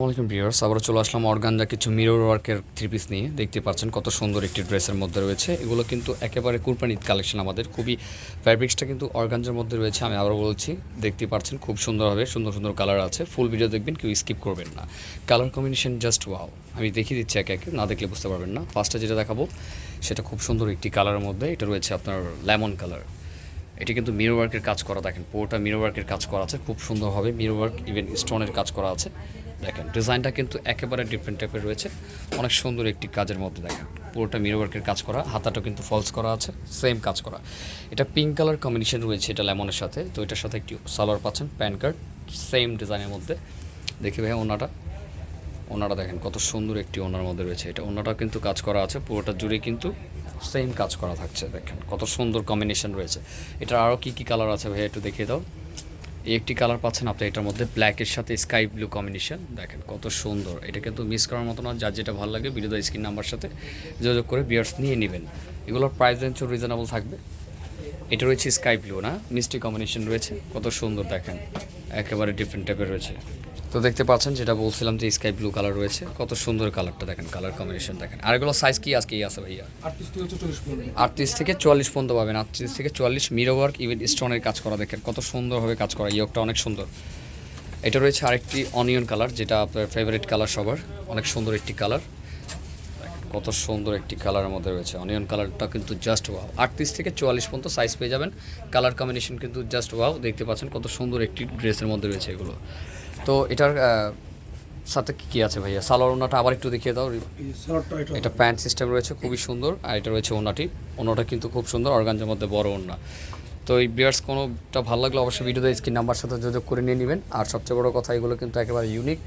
আসসালামাইকুম ভিউয়ার্স আবার চলে আসলাম অর্গানজা কিছু মিরর ওয়ার্কের থ্রি পিস নিয়ে। দেখতে পাচ্ছেন কত সুন্দর একটি ড্রেসের মধ্যে রয়েছে। এগুলো কিন্তু একেবারে কুরবানি কালেকশন আমাদের। খুবই ফ্যাব্রিক্সটা কিন্তু অর্গানজার মধ্যে রয়েছে, আমি আবার বলছি। দেখতে পাচ্ছেন খুব সুন্দরভাবে সুন্দর সুন্দর কালার আছে। ফুল ভিডিও দেখবেন, কেউ স্কিপ করবেন না। কালার কম্বিনেশন জাস্ট ওয়াও আমি দেখিয়ে দিচ্ছি একে একে, না দেখলে বুঝতে পারবেন না। ফার্স্টে যেটা দেখাবো, সেটা খুব সুন্দর একটি কালারের মধ্যে। এটা রয়েছে আপনার লেমন কালার এটি কিন্তু মিরর ওয়ার্কের কাজ করা, দেখেন, পুরোটা মিরর ওয়ার্কের কাজ করা আছে, খুব সুন্দরভাবে মিরর ওয়ার্ক ইভেন স্টোনের কাজ করা আছে। দেখেন, ডিজাইনটা কিন্তু একেবারে ডিফারেন্ট টাইপের রয়েছে, অনেক সুন্দর একটি কাজের মধ্যে, দেখেন, পুরোটা মিরর ওয়ার্কের কাজ করা হাতাটা কিন্তু ফলস করা আছে সেম কাজ করা। এটা পিঙ্ক কালার কম্বিনেশন রয়েছে এটা লেমনের সাথে, তো এটার সাথে একটি সালোয়ার পাচ্ছেন প্যান কার্ড সেম ডিজাইনের মধ্যে। দেখি ভাই ওনাটা। ওনারা দেখেন কত সুন্দর একটি ওনার মধ্যে রয়েছে। এটা ওনাটা কিন্তু কাজ করা আছে, পুরোটা জুড়ে কিন্তু সেম কাজ করা থাকছে, দেখেন কত সুন্দর কম্বিনেশন রয়েছে। এটার আরও কী কী কালার আছে ভাই একটু দেখিয়ে দাও। এই একটি কালার পাচ্ছেন আপনি, এটার মধ্যে ব্ল্যাকের সাথে স্কাই ব্লু কম্বিনেশন দেখেন কত সুন্দর। এটা কিন্তু মিস করার মতো না যার যেটা ভালো লাগে ভিডিও স্ক্রিন নাম্বার সাথে যোগাযোগ করে বিয়ার্স নিয়ে নেবেন। এগুলোর প্রাইস রেঞ্জ রিজনেবল থাকবে। এটা রয়েছে স্কাই ব্লু না, মিষ্টি কম্বিনেশন রয়েছে, কত সুন্দর দেখেন, একেবারে ডিফারেন্ট টাইপের রয়েছে। তো দেখতে পাচ্ছেন যেটা বলছিলাম যে স্কাই ব্লু কালার রয়েছে। কত সুন্দর কালারটা দেখেন কালার কম্বিনেশন দেখেন। আর এগুলো সাইজ কি আজকে আছে ভাইয়া? আটত্রিশ থেকে চুয়াল্লিশ পর্যন্ত। পাবেন। আটত্রিশ থেকে চুয়াল্লিশ মিরো ওয়ার্ক ইভেন স্টোনের কাজ করা দেখেন কত সুন্দরভাবে কাজ করা ইয়কটা অনেক সুন্দর। এটা রয়েছে আরেকটি অনিয়ন কালার যেটা আপনার ফেভারিট কালার সবার। অনেক সুন্দর একটি কালার কত সুন্দর একটি কালারের মধ্যে রয়েছে। অনিয়ন কালারটা কিন্তু জাস্ট ওয়াও আটত্রিশ থেকে চুয়াল্লিশ পর্যন্ত সাইজ পেয়ে যাবেন। কালার কম্বিনেশন কিন্তু জাস্ট ওয়াও দেখতে পাচ্ছেন কত সুন্দর একটি ড্রেসের মধ্যে রয়েছে এগুলো। তো এটার সাথে কী কী আছে ভাইয়া? সালোয়ার ওনাটা আবার একটু দেখিয়ে দাও। এটা প্যান্ট সিস্টেম রয়েছে খুবই সুন্দর। আর এটা রয়েছে ওনাটি ওনাটা কিন্তু খুব সুন্দর। অর্গানজার মধ্যে বড় ওনা তো এই বিয়ার্স কোনোটা ভালো লাগলে অবশ্যই ভিডিওতে স্ক্রিন নাম্বার সাথে যোগাযোগ করে নিয়ে নেবেন। আর সবচেয়ে বড় কথা এগুলো কিন্তু একেবারে ইউনিক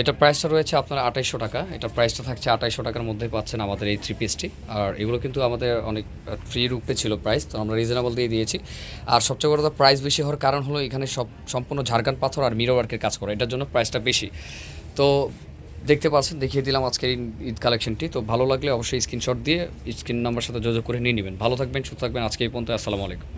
এটা প্রাইসটা রয়েছে আপনার আঠাইশশো টাকা। এটা প্রাইসটা থাকছে আঠাইশশো টাকার মধ্যে পাচ্ছেন আমাদের এই থ্রি পিসটি আর এগুলো কিন্তু আমাদের অনেক ফ্রি রূপে ছিল প্রাইস তো আমরা রিজনেবল দিয়ে দিয়েছি। আর সবচেয়ে বড় কথা প্রাইস বেশি হওয়ার কারণ হলো এখানে সব, সম্পূর্ণ ঝাড়খান্ড পাথর আর মিরো ওয়ার্কের কাজ করা। এটার জন্য প্রাইসটা বেশি। তো দেখতে পাচ্ছেন, দেখিয়ে দিলাম আজকের ঈদ কালেকশনটি তো ভালো লাগলে অবশ্যই স্ক্রিনশট দিয়ে স্ক্রিন নাম্বার সাথে যোগাযোগ করে নিয়ে নেবেন। ভালো থাকবেন, সুস্থ থাকবেন। আজকে এই পর্যন্ত, আসসালামু আলাইকুম।